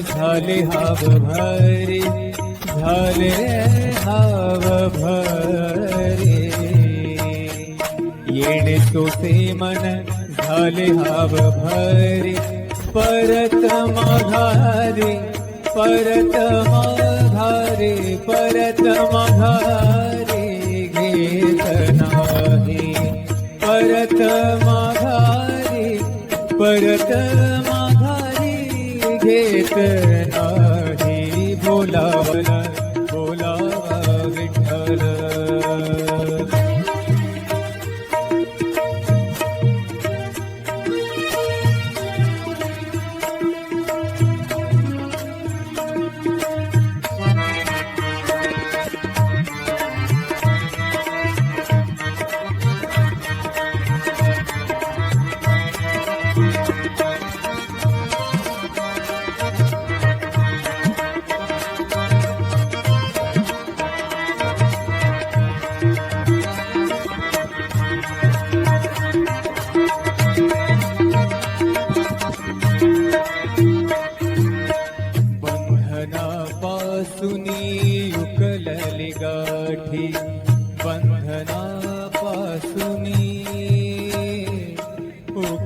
झाले हाव भरे झाले हाव भरे. येणे तोसे मन झाले हाव भरे. परत माघारे परत माघारे परत माघारे घेत नाही. परत माघारी परत मा घेत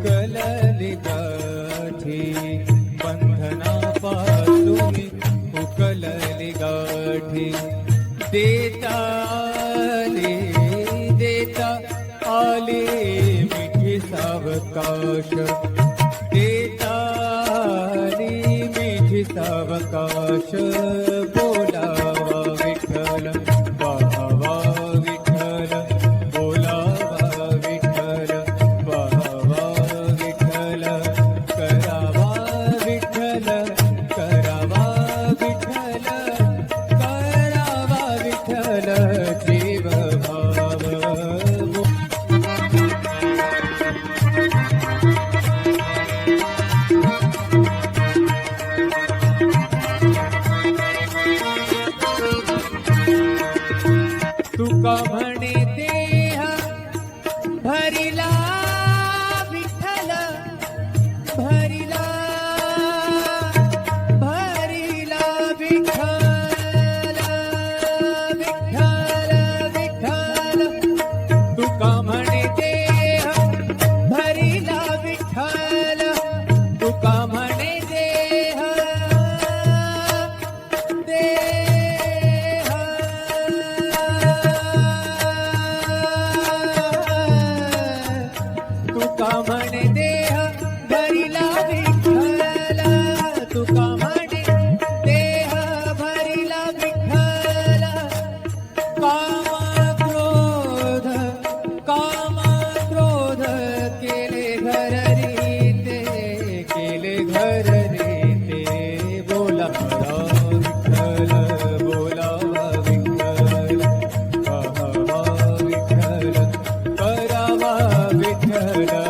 भुकलिका पह्ना पातु भुक्लिगाठि देताले देता पली मिखि सावकाश। देताली मि सावकाश। कमल विठ्ठल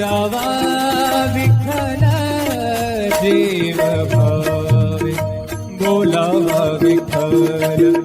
करावा विठ्ठल जीव भावे. बोलावा विठ्ठल.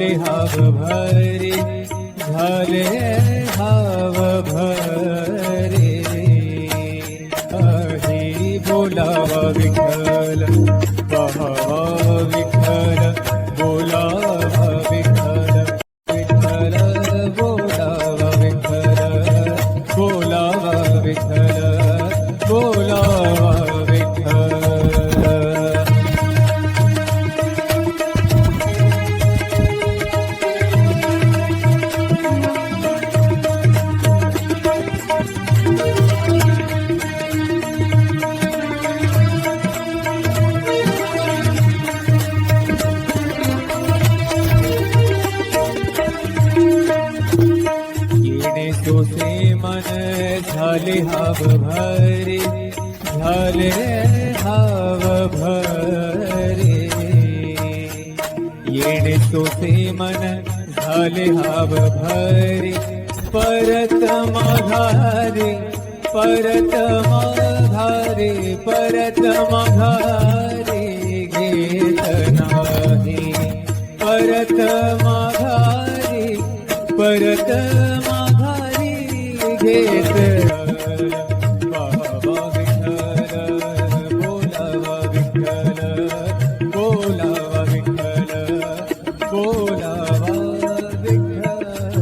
झाले हाव भरे झाले हाव भरे आहे बोलावा विठ्ठल. झाले हाव भरे झाले हाव भरे येणे तोसे मन झाले हाव भरे परत माघारे परत माघारे परत माघारे घेत नाही. परत माघारे परत मा घेत बाबा विठ्ठल बोलावा विठ्ठल बोलावा विठ्ठल बोलावा विठ्ठल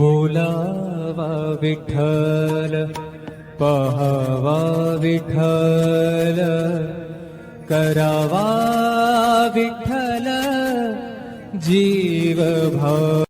बोलावा विठ्ठल पहावा विठ्ठल करावा विठ्ठल जीव भाव